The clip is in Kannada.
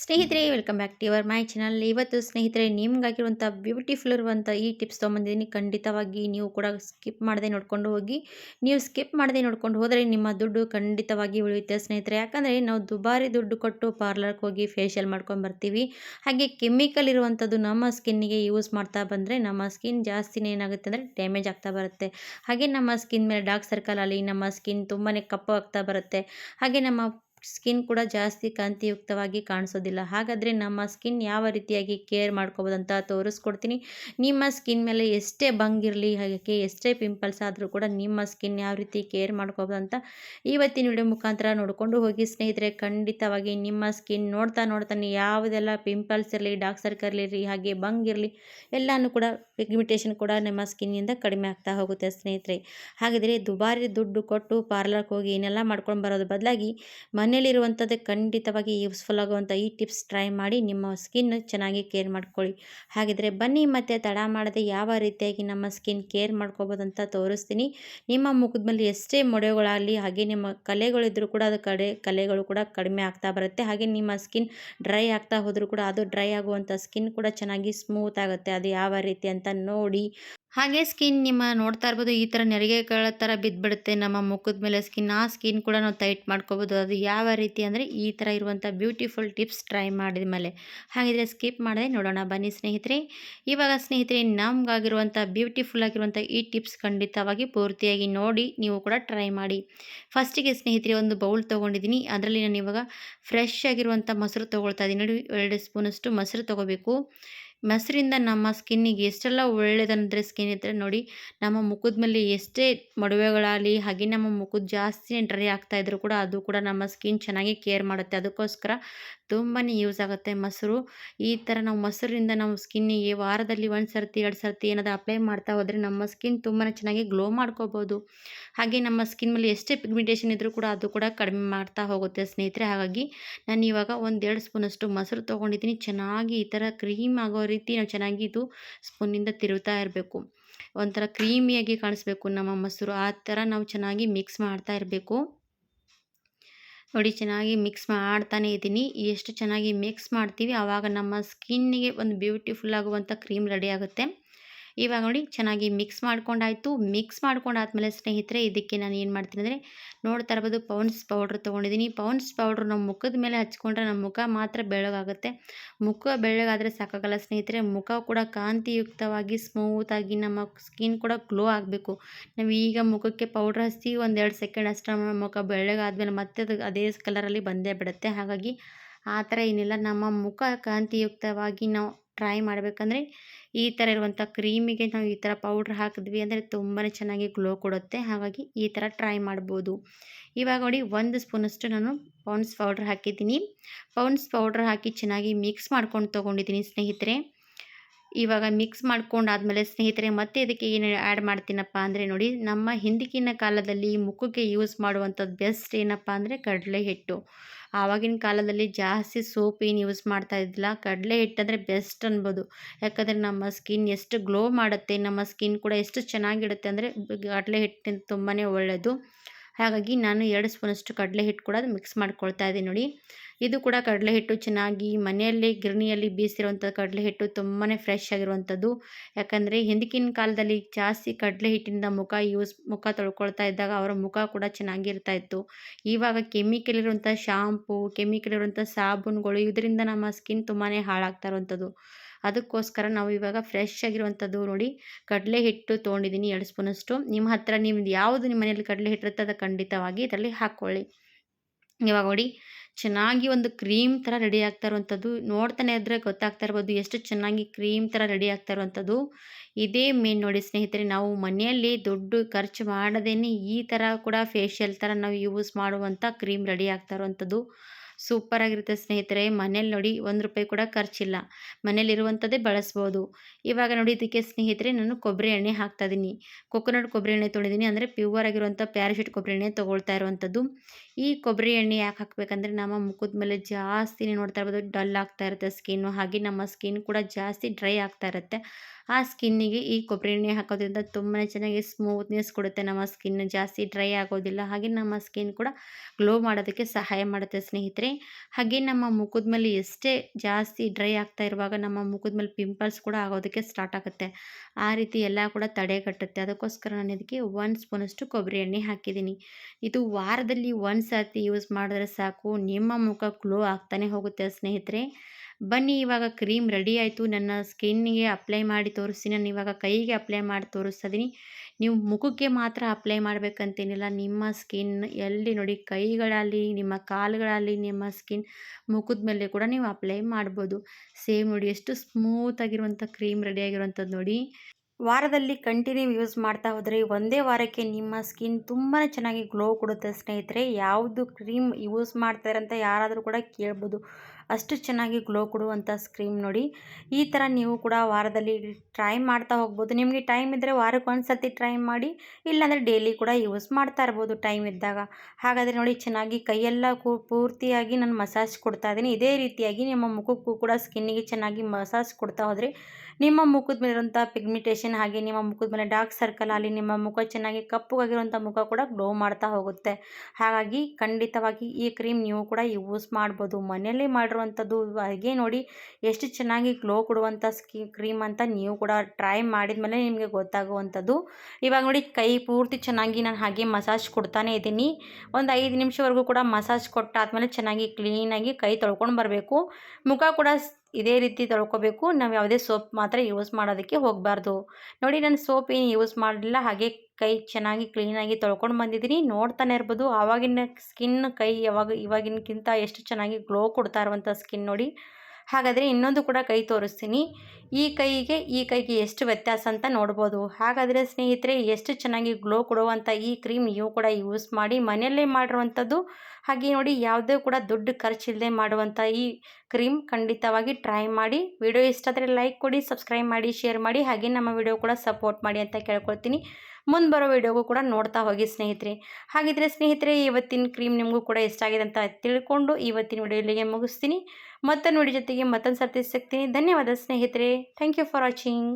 ಸ್ನೇಹಿತರೆ welcome back to your my channel ಇವತ್ತು ಸ್ನೇಹಿತರೆ ನಿಮ್ಗಾಗಿರುವಂಥ ಬ್ಯೂಟಿಫುಲ್ ಇರುವಂಥ ಈ ಟಿಪ್ಸ್ ತೊಗೊಂಬಂದಿದ್ದೀನಿ ಖಂಡಿತವಾಗಿ ನೀವು ಕೂಡ ಸ್ಕಿಪ್ ಮಾಡದೆ ನೋಡ್ಕೊಂಡು ಹೋಗಿ ನೀವು ಸ್ಕಿಪ್ ಮಾಡದೆ ನೋಡ್ಕೊಂಡು ಹೋದರೆ ನಿಮ್ಮ ದುಡ್ಡು ಖಂಡಿತವಾಗಿ ಉಳಿಯುತ್ತೆ ಸ್ನೇಹಿತರೆ. ಯಾಕಂದರೆ ನಾವು ದುಬಾರಿ ದುಡ್ಡು ಕೊಟ್ಟು ಪಾರ್ಲರ್ಗೆ ಹೋಗಿ ಫೇಶಿಯಲ್ ಮಾಡ್ಕೊಂಡು ಬರ್ತೀವಿ. ಹಾಗೆ ಕೆಮಿಕಲ್ ಇರುವಂಥದ್ದು ನಮ್ಮ ಸ್ಕಿನ್ನಿಗೆ ಯೂಸ್ ಮಾಡ್ತಾ ಬಂದರೆ ನಮ್ಮ ಸ್ಕಿನ್ ಜಾಸ್ತಿನೇ ಏನಾಗುತ್ತೆ ಅಂದರೆ ಡ್ಯಾಮೇಜ್ ಆಗ್ತಾ ಬರುತ್ತೆ. ಹಾಗೆ ನಮ್ಮ ಸ್ಕಿನ್ ಮೇಲೆ ಡಾರ್ಕ್ ಸರ್ಕಲ್ ಅಲ್ಲಿ ನಮ್ಮ ಸ್ಕಿನ್ ತುಂಬಾ ಕಪ್ಪು ಆಗ್ತಾ ಬರುತ್ತೆ. ಹಾಗೆ ನಮ್ಮ ಸ್ಕಿನ್ ಕೂಡ ಜಾಸ್ತಿ ಕಾಂತಿಯುಕ್ತವಾಗಿ ಕಾಣಿಸೋದಿಲ್ಲ. ಹಾಗಾದರೆ ನಮ್ಮ ಸ್ಕಿನ್ ಯಾವ ರೀತಿಯಾಗಿ ಕೇರ್ ಮಾಡ್ಕೋಬೋದಂತ ತೋರಿಸ್ಕೊಡ್ತೀನಿ. ನಿಮ್ಮ ಸ್ಕಿನ್ ಮೇಲೆ ಎಷ್ಟೇ ಬಂಗಿರಲಿ ಹಾಗೆ ಎಷ್ಟೇ ಪಿಂಪಲ್ಸ್ ಆದರೂ ಕೂಡ ನಿಮ್ಮ ಸ್ಕಿನ್ ಯಾವ ರೀತಿ ಕೇರ್ ಮಾಡ್ಕೋಬೋದಂತ ಇವತ್ತಿನ ವಿಡಿಯೋ ಮುಖಾಂತರ ನೋಡಿಕೊಂಡು ಹೋಗಿ. ಸ್ನೇಹಿತರೆ, ಖಂಡಿತವಾಗಿ ನಿಮ್ಮ ಸ್ಕಿನ್ ನೋಡ್ತಾ ನೋಡ್ತಾನೆ ಯಾವುದೆಲ್ಲ ಪಿಂಪಲ್ಸ್ ಇರಲಿ, ಡಾರ್ಕ್ ಸರ್ಕಲ್ ಇರಲಿ, ಹಾಗೆ ಬಂಗಿರಲಿ ಎಲ್ಲನೂ ಕೂಡ ಪಿಗ್ಮಿಟೇಷನ್ ಕೂಡ ನಿಮ್ಮ ಸ್ಕಿನ್ನಿಂದ ಕಡಿಮೆ ಆಗ್ತಾ ಹೋಗುತ್ತೆ ಸ್ನೇಹಿತರೆ. ಹಾಗಾದರೆ ದುಬಾರಿ ದುಡ್ಡು ಕೊಟ್ಟು ಪಾರ್ಲರ್ಗೆ ಹೋಗಿ ಏನೆಲ್ಲ ಮಾಡ್ಕೊಂಡು ಬರೋದು ಬದಲಾಗಿ ಮನೆಯಲ್ಲಿರುವಂಥದ್ದೇ ಖಂಡಿತವಾಗಿ ಯೂಸ್ಫುಲ್ ಆಗುವಂಥ ಈ ಟಿಪ್ಸ್ ಟ್ರೈ ಮಾಡಿ ನಿಮ್ಮ ಸ್ಕಿನ್ ಚೆನ್ನಾಗಿ ಕೇರ್ ಮಾಡ್ಕೊಳ್ಳಿ. ಹಾಗಿದ್ರೆ ಬನ್ನಿ ಮತ್ತೆ ತಡ ಮಾಡದೆ ಯಾವ ರೀತಿಯಾಗಿ ನಮ್ಮ ಸ್ಕಿನ್ ಕೇರ್ ಮಾಡ್ಕೋಬೋದಂತ ತೋರಿಸ್ತೀನಿ. ನಿಮ್ಮ ಮುಖದ ಮೇಲೆ ಎಷ್ಟೇ ಮೊಡೆಗಳಾಗಲಿ ಹಾಗೆ ನಿಮ್ಮ ಕಲೆಗಳಿದ್ರೂ ಕೂಡ ಅದು ಕಡೆ ಕಲೆಗಳು ಕೂಡ ಕಡಿಮೆ ಆಗ್ತಾ ಬರುತ್ತೆ. ಹಾಗೆ ನಿಮ್ಮ ಸ್ಕಿನ್ ಡ್ರೈ ಆಗ್ತಾ ಹೋದರೂ ಕೂಡ ಅದು ಡ್ರೈ ಆಗುವಂಥ ಸ್ಕಿನ್ ಕೂಡ ಚೆನ್ನಾಗಿ ಸ್ಮೂತ್ ಆಗುತ್ತೆ. ಅದು ಯಾವ ರೀತಿ ಅಂತ ನೋಡಿ. ಹಾಗೆ ಸ್ಕಿನ್ ನಿಮ್ಮ ನೋಡ್ತಾ ಇರ್ಬೋದು, ಈ ಥರ ನೆರಿಗೆಗಳ ಥರ ಬಿದ್ದುಬಿಡುತ್ತೆ. ನಮ್ಮ ಮುಖದ ಮೇಲೆ ಸ್ಕಿನ್, ಆ ಸ್ಕಿನ್ ಕೂಡ ನಾವು ಟೈಟ್ ಮಾಡ್ಕೋಬೋದು. ಅದು ಯಾವ ರೀತಿ ಅಂದರೆ ಈ ಥರ ಇರುವಂಥ ಬ್ಯೂಟಿಫುಲ್ ಟಿಪ್ಸ್ ಟ್ರೈ ಮಾಡಿದ ಮೇಲೆ ಹಾಗಿದ್ರೆ ಸ್ಕಿಪ್ ಮಾಡದೆ ನೋಡೋಣ. ಬನ್ನಿ ಸ್ನೇಹಿತರೆ. ಇವಾಗ ಸ್ನೇಹಿತರೆ ನಮಗಾಗಿರುವಂಥ ಬ್ಯೂಟಿಫುಲ್ ಆಗಿರುವಂಥ ಈ ಟಿಪ್ಸ್ ಖಂಡಿತವಾಗಿ ಪೂರ್ತಿಯಾಗಿ ನೋಡಿ ನೀವು ಕೂಡ ಟ್ರೈ ಮಾಡಿ. ಫಸ್ಟಿಗೆ ಸ್ನೇಹಿತರೆ, ಒಂದು ಬೌಲ್ ತೊಗೊಂಡಿದ್ದೀನಿ. ಅದರಲ್ಲಿ ನಾನು ಇವಾಗ ಫ್ರೆಶ್ ಆಗಿರುವಂಥ ಮೊಸರು ತೊಗೊಳ್ತಾ ಇದ್ದೀನಿ. ನೋಡಿ, ಎರಡು ಸ್ಪೂನಷ್ಟು ಮೊಸರು ತೊಗೋಬೇಕು. ಮೊಸರಿಂದ ನಮ್ಮ ಸ್ಕಿನ್ನಿಗೆ ಎಷ್ಟೆಲ್ಲ ಒಳ್ಳೆಯದಂದರೆ ಸ್ಕಿನ್ ಇದ್ದರೆ ನೋಡಿ, ನಮ್ಮ ಮುಖದ ಮೇಲೆ ಎಷ್ಟೇ ಮೊಡವೆಗಳಾಗಲಿ, ಹಾಗೆ ನಮ್ಮ ಮುಖದ ಜಾಸ್ತಿ ಡ್ರೈ ಆಗ್ತಾಯಿದ್ರು ಕೂಡ ಅದು ಕೂಡ ನಮ್ಮ ಸ್ಕಿನ್ ಚೆನ್ನಾಗಿ ಕೇರ್ ಮಾಡುತ್ತೆ. ಅದಕ್ಕೋಸ್ಕರ ತುಂಬಾ ಯೂಸ್ ಆಗುತ್ತೆ ಮೊಸರು. ಈ ಥರ ನಾವು ಮೊಸರಿಂದ ನಾವು ಸ್ಕಿನ್ನಿಗೆ ವಾರದಲ್ಲಿ ಒಂದು ಸರ್ತಿ, ಎರಡು ಸರ್ತಿ ಏನಾದರೂ ಅಪ್ಲೈ ಮಾಡ್ತಾ ಹೋದರೆ ನಮ್ಮ ಸ್ಕಿನ್ ತುಂಬಾ ಚೆನ್ನಾಗಿ ಗ್ಲೋ ಮಾಡ್ಕೋಬೋದು. ಹಾಗೆ ನಮ್ಮ ಸ್ಕಿನ್ ಮೇಲೆ ಎಷ್ಟೇ ಪಿಗ್ಮೆಂಟೇಷನ್ ಇದ್ದರೂ ಕೂಡ ಅದು ಕೂಡ ಕಡಿಮೆ ಮಾಡ್ತಾ ಹೋಗುತ್ತೆ ಸ್ನೇಹಿತರೆ. ಹಾಗಾಗಿ ನಾನು ಇವಾಗ ಒಂದೆರಡು ಸ್ಪೂನಷ್ಟು ಮೊಸರು ತೊಗೊಂಡಿದ್ದೀನಿ. ಚೆನ್ನಾಗಿ ಈ ಥರ ಕ್ರೀಮ್ ಆಗೋ ರೀತಿ ನಾವು ಚೆನ್ನಾಗಿ ಇದು ಸ್ಪೂನಿಂದ ತಿರುಗ್ತಾ ಇರಬೇಕು. ಒಂಥರ ಕ್ರೀಮಿಯಾಗಿ ಕಾಣಿಸ್ಬೇಕು ನಮ್ಮ ಮೊಸರು. ಆ ಥರ ನಾವು ಚೆನ್ನಾಗಿ ಮಿಕ್ಸ್ ಮಾಡ್ತಾ ಇರಬೇಕು. ನೋಡಿ ಚೆನ್ನಾಗಿ ಮಿಕ್ಸ್ ಮಾಡ್ತಾನೆ ಇದ್ದೀನಿ. ಎಷ್ಟು ಚೆನ್ನಾಗಿ ಮಿಕ್ಸ್ ಮಾಡ್ತೀವಿ ಆವಾಗ ನಮ್ಮ ಸ್ಕಿನ್ನಿಗೆ ಒಂದು ಬ್ಯೂಟಿಫುಲ್ ಆಗುವಂಥ ಕ್ರೀಮ್ ರೆಡಿ ಆಗುತ್ತೆ. ಇವಾಗ ನೋಡಿ ಚೆನ್ನಾಗಿ ಮಿಕ್ಸ್ ಮಾಡ್ಕೊಂಡಾಯಿತು. ಮಿಕ್ಸ್ ಮಾಡ್ಕೊಂಡಾದ್ಮೇಲೆ ಸ್ನೇಹಿತರೆ, ಇದಕ್ಕೆ ನಾನು ಏನು ಮಾಡ್ತೀನಿ ಅಂದರೆ ನೋಡ್ತಾ ಇರ್ಬೋದು ಪೌನ್ಸ್ ಪೌಡ್ರ್ ತೊಗೊಂಡಿದ್ದೀನಿ. ಪೌನ್ಸ್ ಪೌಡ್ರ್ ನಮ್ಮ ಮುಖದ ಮೇಲೆ ಹಚ್ಕೊಂಡ್ರೆ ನಮ್ಮ ಮುಖ ಮಾತ್ರ ಬೆಳಗಾಗುತ್ತೆ ಮುಖ ಬೆಳ್ಳಗಾದರೆ ಸಾಕಾಗಲ್ಲ ಸ್ನೇಹಿತರೆ. ಮುಖ ಕೂಡ ಕಾಂತಿಯುಕ್ತವಾಗಿ ಸ್ಮೂತಾಗಿ ನಮ್ಮ ಸ್ಕಿನ್ ಕೂಡ ಗ್ಲೋ ಆಗಬೇಕು. ನಾವು ಈಗ ಮುಖಕ್ಕೆ ಪೌಡ್ರ್ ಹಚ್ಚಿ ಒಂದೆರಡು ಸೆಕೆಂಡ್ ಅಷ್ಟು ನಮ್ಮ ಮುಖ ಬೆಳ್ಳಗಾದ್ಮೇಲೆ ಮತ್ತೆ ಅದು ಅದೇ ಕಲರಲ್ಲಿ ಬಂದೇ ಬಿಡುತ್ತೆ. ಹಾಗಾಗಿ ಆ ಥರ ಏನಿಲ್ಲ. ನಮ್ಮ ಮುಖ ಕಾಂತಿಯುಕ್ತವಾಗಿ ನಾವು ಟ್ರೈ ಮಾಡಬೇಕಂದ್ರೆ ಈ ಥರ ಇರುವಂಥ ಕ್ರೀಮಿಗೆ ನಾವು ಈ ಥರ ಪೌಡ್ರ್ ಹಾಕಿದ್ವಿ ಅಂದರೆ ತುಂಬಾ ಚೆನ್ನಾಗಿ ಗ್ಲೋ ಕೊಡುತ್ತೆ. ಹಾಗಾಗಿ ಈ ಥರ ಟ್ರೈ ಮಾಡ್ಬೋದು. ಇವಾಗ ನೋಡಿ, ಒಂದು ಸ್ಪೂನಷ್ಟು ನಾನು ಪೌಂಡ್ಸ್ ಪೌಡ್ರ್ ಹಾಕಿದ್ದೀನಿ. ಪೌಂಡ್ಸ್ ಪೌಡ್ರ್ ಹಾಕಿ ಚೆನ್ನಾಗಿ ಮಿಕ್ಸ್ ಮಾಡ್ಕೊಂಡು ತೊಗೊಂಡಿದ್ದೀನಿ ಸ್ನೇಹಿತರೆ. ಇವಾಗ ಮಿಕ್ಸ್ ಮಾಡ್ಕೊಂಡಾದ್ಮೇಲೆ ಸ್ನೇಹಿತರೆ, ಮತ್ತೆ ಇದಕ್ಕೆ ಏನು ಆ್ಯಡ್ ಮಾಡ್ತೀನಪ್ಪ ಅಂದರೆ ನೋಡಿ, ನಮ್ಮ ಹಿಂದಿಕಿನ ಕಾಲದಲ್ಲಿ ಮುಖಕ್ಕೆ ಯೂಸ್ ಮಾಡುವಂಥದ್ದು ಬೆಸ್ಟ್ ಏನಪ್ಪ ಅಂದರೆ ಕಡಲೆ ಹಿಟ್ಟು. ಆವಾಗಿನ ಕಾಲದಲ್ಲಿ ಜಾಸ್ತಿ ಸೋಪ್ ಏನು ಯೂಸ್ ಮಾಡ್ತಾ ಇದ್ದಿಲ್ಲ. ಕಡಲೆ ಹಿಟ್ಟಂದರೆ ಬೆಸ್ಟ್ ಅನ್ಬೋದು. ಯಾಕಂದರೆ ನಮ್ಮ ಸ್ಕಿನ್ ಎಷ್ಟು ಗ್ಲೋ ಮಾಡುತ್ತೆ, ನಮ್ಮ ಸ್ಕಿನ್ ಕೂಡ ಎಷ್ಟು ಚೆನ್ನಾಗಿಡುತ್ತೆ ಅಂದರೆ, ಕಡಲೆ ಹಿಟ್ಟಿನ ತುಂಬಾ ಒಳ್ಳೆಯದು ಹಾಗಾಗಿ ನಾನು ಎರಡು ಸ್ಪೂನಷ್ಟು ಕಡಲೆ ಹಿಟ್ಟು ಕೂಡ ಮಿಕ್ಸ್ ಮಾಡ್ಕೊಳ್ತಾ ಇದ್ದೀನಿ ನೋಡಿ. ಇದು ಕೂಡ ಕಡಲೆ ಹಿಟ್ಟು ಚೆನ್ನಾಗಿ ಮನೆಯಲ್ಲಿ ಗಿರಣಿಯಲ್ಲಿ ಬೀಸಿರುವಂಥ ಕಡಲೆ ಹಿಟ್ಟು ತುಂಬಾ ಫ್ರೆಶ್ ಆಗಿರುವಂಥದ್ದು. ಯಾಕಂದರೆ ಹಿಂದಿಕಿನ ಕಾಲದಲ್ಲಿ ಜಾಸ್ತಿ ಕಡಲೆ ಹಿಟ್ಟಿನಿಂದ ಮುಖ ಯೂಸ್ ಮುಖ ತೊಳ್ಕೊಳ್ತಾ ಇದ್ದಾಗ ಅವರ ಮುಖ ಕೂಡ ಚೆನ್ನಾಗಿರ್ತಾ ಇತ್ತು. ಇವಾಗ ಕೆಮಿಕಲ್ ಇರುವಂಥ ಶಾಂಪು ಕೆಮಿಕಲ್ ಇರುವಂಥ ಸಾಬೂನುಗಳು ಇದರಿಂದ ನಮ್ಮ ಸ್ಕಿನ್ ತುಂಬಾ ಹಾಳಾಗ್ತಾ ಇರುವಂಥದ್ದು. ಅದಕ್ಕೋಸ್ಕರ ನಾವು ಇವಾಗ ಫ್ರೆಶ್ ಆಗಿರುವಂಥದ್ದು ನೋಡಿ, ಕಡಲೆ ಹಿಟ್ಟು ತೊಗೊಂಡಿದ್ದೀನಿ ಎರಡು ಸ್ಪೂನಷ್ಟು. ನಿಮ್ಮ ಹತ್ರ ನಿಮ್ದು ಯಾವುದು ನಿಮ್ಮ ಮನೆಯಲ್ಲಿ ಕಡಲೆ ಹಿಟ್ಟಿರುತ್ತೆ ಅದು ಖಂಡಿತವಾಗಿ ಇದರಲ್ಲಿ ಹಾಕ್ಕೊಳ್ಳಿ. ಇವಾಗ ನೋಡಿ, ಚೆನ್ನಾಗಿ ಒಂದು ಕ್ರೀಮ್ ಥರ ರೆಡಿ ಆಗ್ತಾ ಇರುವಂಥದ್ದು. ನೋಡ್ತಾನೆ ಇದ್ದರೆ ಗೊತ್ತಾಗ್ತಾ ಇರ್ಬೋದು ಎಷ್ಟು ಚೆನ್ನಾಗಿ ಕ್ರೀಮ್ ಥರ ರೆಡಿ ಆಗ್ತಾ ಇರುವಂಥದ್ದು. ಇದೇ ಮೇನ್ ನೋಡಿ ಸ್ನೇಹಿತರೆ, ನಾವು ಮನೆಯಲ್ಲಿ ದುಡ್ಡು ಖರ್ಚು ಮಾಡದೇನೆ ಈ ಥರ ಕೂಡ ಫೇಶಿಯಲ್ ಥರ ನಾವು ಯೂಸ್ ಮಾಡುವಂಥ ಕ್ರೀಮ್ ರೆಡಿ ಆಗ್ತಾ ಇರುವಂಥದ್ದು. ಸೂಪರಾಗಿರುತ್ತೆ ಸ್ನೇಹಿತರೆ. ಮನೇಲಿ ನೋಡಿ ಒಂದು ರೂಪಾಯಿ ಕೂಡ ಖರ್ಚಿಲ್ಲ. ಮನೇಲಿರುವಂಥದ್ದೇ ಬಳಸ್ಬೋದು. ಇವಾಗ ನೋಡಿ ಇದಕ್ಕೆ ಸ್ನೇಹಿತರೆ ನಾನು ಕೊಬ್ಬರಿ ಎಣ್ಣೆ ಹಾಕ್ತಾಯಿದ್ದೀನಿ ಕೊಕೊನಟ್ ಕೊಬ್ಬರಿ ಎಣ್ಣೆ ತೊಗೊಂಡಿದ್ದೀನಿ ಅಂದರೆ ಪ್ಯೂವರ್ ಆಗಿರುವಂಥ ಪ್ಯಾರಾಶೂಟ್ ಕೊಬ್ಬರಿ ಎಣ್ಣೆ ತೊಗೊಳ್ತಾ ಇರುವಂಥದ್ದು ಈ ಕೊಬ್ಬರಿ ಎಣ್ಣೆ ಯಾಕೆ ಹಾಕಬೇಕಂದ್ರೆ ನಮ್ಮ ಮುಖದ ಮೇಲೆ ಜಾಸ್ತಿ ನೋಡ್ತಾ ಇರ್ಬೋದು. ಡಲ್ ಆಗ್ತಾ ಇರುತ್ತೆ ಸ್ಕಿನ್ನು ಹಾಗೆ ನಮ್ಮ ಸ್ಕಿನ್ ಕೂಡ ಜಾಸ್ತಿ ಡ್ರೈ ಆಗ್ತಾ ಇರುತ್ತೆ. ಆ ಸ್ಕಿನ್ನಿಗೆ ಈ ಕೊಬ್ಬರಿ ಎಣ್ಣೆ ಹಾಕೋದ್ರಿಂದ ತುಂಬಾ ಚೆನ್ನಾಗಿ ಸ್ಮೂತ್ನೆಸ್ ಕೊಡುತ್ತೆ. ನಮ್ಮ ಸ್ಕಿನ್ ಜಾಸ್ತಿ ಡ್ರೈ ಆಗೋದಿಲ್ಲ. ಹಾಗೆ ನಮ್ಮ ಸ್ಕಿನ್ ಕೂಡ ಗ್ಲೋ ಮಾಡೋದಕ್ಕೆ ಸಹಾಯ ಮಾಡುತ್ತೆ ಸ್ನೇಹಿತರೆ. ಸ್ನೇಹಿತರೆ ಹಾಗೆ ನಮ್ಮ ಮುಖದ ಮೇಲೆ ಎಷ್ಟೇ ಜಾಸ್ತಿ ಡ್ರೈ ಆಗ್ತಾ ಇರುವಾಗ ನಮ್ಮ ಮುಖದ ಮೇಲೆ ಪಿಂಪಲ್ಸ್ ಕೂಡ ಆಗೋದಕ್ಕೆ ಸ್ಟಾರ್ಟ್ ಆಗುತ್ತೆ. ಆ ರೀತಿ ಎಲ್ಲ ಕೂಡ ತಡೆಗಟ್ಟುತ್ತೆ. ಅದಕ್ಕೋಸ್ಕರ ನಾನು ಇದಕ್ಕೆ ಒಂದು ಸ್ಪೂನಷ್ಟು ಕೊಬ್ಬರಿ ಎಣ್ಣೆ ಹಾಕಿದ್ದೀನಿ. ಇದು ವಾರದಲ್ಲಿ ಒಂದು ಸರ್ತಿ ಯೂಸ್ ಮಾಡಿದ್ರೆ ಸಾಕು. ನಿಮ್ಮ ಮುಖ ಗ್ಲೋ ಆಗ್ತಾನೆ ಹೋಗುತ್ತೆ ಸ್ನೇಹಿತರೆ. ಬನ್ನಿ ಇವಾಗ ಕ್ರೀಮ್ ರೆಡಿ ಆಯಿತು. ನನ್ನ ಸ್ಕಿನ್ನಿಗೆ ಅಪ್ಲೈ ಮಾಡಿ ತೋರಿಸ್ತೀನಿ. ನಾನು ಇವಾಗ ಕೈಗೆ ಅಪ್ಲೈ ಮಾಡಿ ತೋರಿಸ್ತಾ ಇದ್ದೀನಿ ನೀವು ಮುಖಕ್ಕೆ ಮಾತ್ರ ಅಪ್ಲೈ ಮಾಡಬೇಕಂತೇನಿಲ್ಲ. ನಿಮ್ಮ ಸ್ಕಿನ್ ಎಲ್ಲಿ ನೋಡಿ ಕೈಗಳಲ್ಲಿ, ನಿಮ್ಮ ಕಾಲುಗಳಲ್ಲಿ, ನಿಮ್ಮ ಸ್ಕಿನ್ ಮುಖದ ಮೇಲೆ ಕೂಡ ನೀವು ಅಪ್ಲೈ ಮಾಡ್ಬೋದು. ಸೇಮ್ ನೋಡಿ, ಎಷ್ಟು ಸ್ಮೂತಾಗಿರುವಂಥ ಕ್ರೀಮ್ ರೆಡಿ ಆಗಿರುವಂಥದ್ದು ನೋಡಿ. ವಾರದಲ್ಲಿ ಕಂಟಿನ್ಯೂ ಯೂಸ್ ಮಾಡ್ತಾ ಹೋದರೆ ಒಂದೇ ವಾರಕ್ಕೆ ನಿಮ್ಮ ಸ್ಕಿನ್ ತುಂಬಾ ಚೆನ್ನಾಗಿ ಗ್ಲೋ ಕೊಡುತ್ತೆ ಸ್ನೇಹಿತರೆ. ಯಾವುದು ಕ್ರೀಮ್ ಯೂಸ್ ಮಾಡ್ತಾರೆ ಅಂತ ಯಾರಾದರೂ ಕೂಡ ಕೇಳ್ಬೋದು. ಅಷ್ಟು ಚೆನ್ನಾಗಿ ಗ್ಲೋ ಕೊಡುವಂಥ ಸ್ಕ್ರೀಮ್ ನೋಡಿ. ಈ ಥರ ನೀವು ಕೂಡ ವಾರದಲ್ಲಿ ಟ್ರೈ ಮಾಡ್ತಾ ಹೋಗ್ಬೋದು. ನಿಮಗೆ ಟೈಮ್ ಇದ್ದರೆ ವಾರಕ್ಕೆ ಒಂದು ಸರ್ತಿ ಟ್ರೈ ಮಾಡಿ, ಇಲ್ಲಾಂದರೆ ಡೈಲಿ ಕೂಡ ಯೂಸ್ ಮಾಡ್ತಾ ಇರ್ಬೋದು ಟೈಮ್ ಇದ್ದಾಗ. ಹಾಗಾದರೆ ನೋಡಿ, ಚೆನ್ನಾಗಿ ಕೈಯೆಲ್ಲ ಪೂರ್ತಿಯಾಗಿ ನಾನು ಮಸಾಜ್ ಕೊಡ್ತಾ ಇದ್ದೀನಿ. ಇದೇ ರೀತಿಯಾಗಿ ನಿಮ್ಮ ಮುಖಕ್ಕೂ ಕೂಡ ಸ್ಕಿನ್ನಿಗೆ ಚೆನ್ನಾಗಿ ಮಸಾಜ್ ಕೊಡ್ತಾ ಹೋದರೆ ನಿಮ್ಮ ಮುಖದ ಮೇಲಿರುವಂಥ ಪಿಗ್ಮಿಟೇಷನ್ ಹಾಗೆ ನಿಮ್ಮ ಮುಖದ ಮೇಲೆ ಡಾರ್ಕ್ ಸರ್ಕಲ್ ಆಗಲಿ ನಿಮ್ಮ ಮುಖ ಚೆನ್ನಾಗಿ ಕಪ್ಪುಗಾಗಿರುವಂಥ ಮುಖ ಕೂಡ ಗ್ಲೋ ಮಾಡ್ತಾ ಹೋಗುತ್ತೆ. ಹಾಗಾಗಿ ಖಂಡಿತವಾಗಿ ಈ ಕ್ರೀಮ್ ನೀವು ಕೂಡ ಯೂಸ್ ಮಾಡ್ಬೋದು. ಮನೆಯಲ್ಲೇ ಮಾಡಿರುವಂಥದ್ದು ಹಾಗೆ ನೋಡಿ ಎಷ್ಟು ಚೆನ್ನಾಗಿ ಗ್ಲೋ ಕೊಡುವಂಥ ಸ್ಕಿ ಕ್ರೀಮ್ ಅಂತ ನೀವು ಕೂಡ ಟ್ರೈ ಮಾಡಿದ ಮೇಲೆ ನಿಮಗೆ ಗೊತ್ತಾಗುವಂಥದ್ದು ಇವಾಗ ನೋಡಿ ಕೈ ಪೂರ್ತಿ ಚೆನ್ನಾಗಿ ನಾನು ಹಾಗೆ ಮಸಾಜ್ ಕೊಡ್ತಾನೆ ಇದ್ದೀನಿ. ಒಂದು ಐದು ನಿಮಿಷವರೆಗೂ ಕೂಡ ಮಸಾಜ್ ಕೊಟ್ಟಾದ್ಮೇಲೆ ಚೆನ್ನಾಗಿ ಕ್ಲೀನಾಗಿ ಕೈ ತೊಳ್ಕೊಂಡು ಬರಬೇಕು. ಮುಖ ಕೂಡ ಇದೇ ರೀತಿ ತೊಳ್ಕೊಬೇಕು. ನಾವು ಯಾವುದೇ ಸೋಪ್ ಮಾತ್ರ ಯೂಸ್ ಮಾಡೋದಕ್ಕೆ ಹೋಗಬಾರ್ದು. ನೋಡಿ ನಾನು ಸೋಪ್ ಏನು ಯೂಸ್ ಮಾಡಲಿಲ್ಲ, ಹಾಗೆ ಕೈ ಚೆನ್ನಾಗಿ ಕ್ಲೀನಾಗಿ ತೊಳ್ಕೊಂಡು ಬಂದಿದ್ದೀನಿ. ನೋಡ್ತಾನೆ ಇರ್ಬೋದು. ಆವಾಗಿನ ಸ್ಕಿನ್ ಕೈ ಯಾವಾಗ ಇವಾಗಿನಕ್ಕಿಂತ ಎಷ್ಟು ಚೆನ್ನಾಗಿ ಗ್ಲೋ ಕೊಡ್ತಾ ಇರುವಂಥ ಸ್ಕಿನ್ ನೋಡಿ. ಹಾಗಾದರೆ ಇನ್ನೊಂದು ಕೂಡ ಕೈ ತೋರಿಸ್ತೀನಿ. ಈ ಕೈಗೆ ಈ ಕೈಗೆ ಎಷ್ಟು ವ್ಯತ್ಯಾಸ ಅಂತ ನೋಡ್ಬೋದು. ಹಾಗಾದರೆ ಸ್ನೇಹಿತರೆ, ಎಷ್ಟು ಚೆನ್ನಾಗಿ ಗ್ಲೋ ಕೊಡುವಂಥ ಈ ಕ್ರೀಮ್ ನೀವು ಕೂಡ ಯೂಸ್ ಮಾಡಿ ಮನೆಯಲ್ಲೇ ಮಾಡಿರುವಂಥದ್ದು, ಹಾಗೆ ನೋಡಿ ಯಾವುದೇ ಕೂಡ ದುಡ್ಡು ಖರ್ಚಿಲ್ಲದೆ ಮಾಡುವಂಥ ಈ ಕ್ರೀಮ್ ಖಂಡಿತವಾಗಿ ಟ್ರೈ ಮಾಡಿ. ವಿಡಿಯೋ ಇಷ್ಟ ಆದರೆ ಲೈಕ್ ಕೊಡಿ, ಸಬ್ಸ್ಕ್ರೈಬ್ ಮಾಡಿ, ಶೇರ್ ಮಾಡಿ, ಹಾಗೆ ನಮ್ಮ ವಿಡಿಯೋ ಕೂಡ ಸಪೋರ್ಟ್ ಮಾಡಿ ಅಂತ ಕೇಳ್ಕೊಳ್ತೀನಿ. ಮುಂದೆ ಬರೋ ವಿಡಿಯೋಗೂ ಕೂಡ ನೋಡ್ತಾ ಹೋಗಿ ಸ್ನೇಹಿತರೆ. ಹಾಗಿದ್ರೆ ಸ್ನೇಹಿತರೆ, ಇವತ್ತಿನ ಕ್ರೀಮ್ ನಿಮಗೂ ಕೂಡ ಇಷ್ಟ ಆಗಿದೆ ಅಂತ ತಿಳ್ಕೊಂಡು ಇವತ್ತಿನ ವಿಡಿಯೋ ಇಲ್ಲಿಗೆ ಮುಗಿಸ್ತೀನಿ. ಮತ್ತೊಂದು ವಿಡಿಯೋ ಜೊತೆಗೆ ಮತ್ತೊಂದು ಸರ್ತಿ ಸಿಗ್ತೀನಿ. ಧನ್ಯವಾದ ಸ್ನೇಹಿತರೆ. Thank you for watching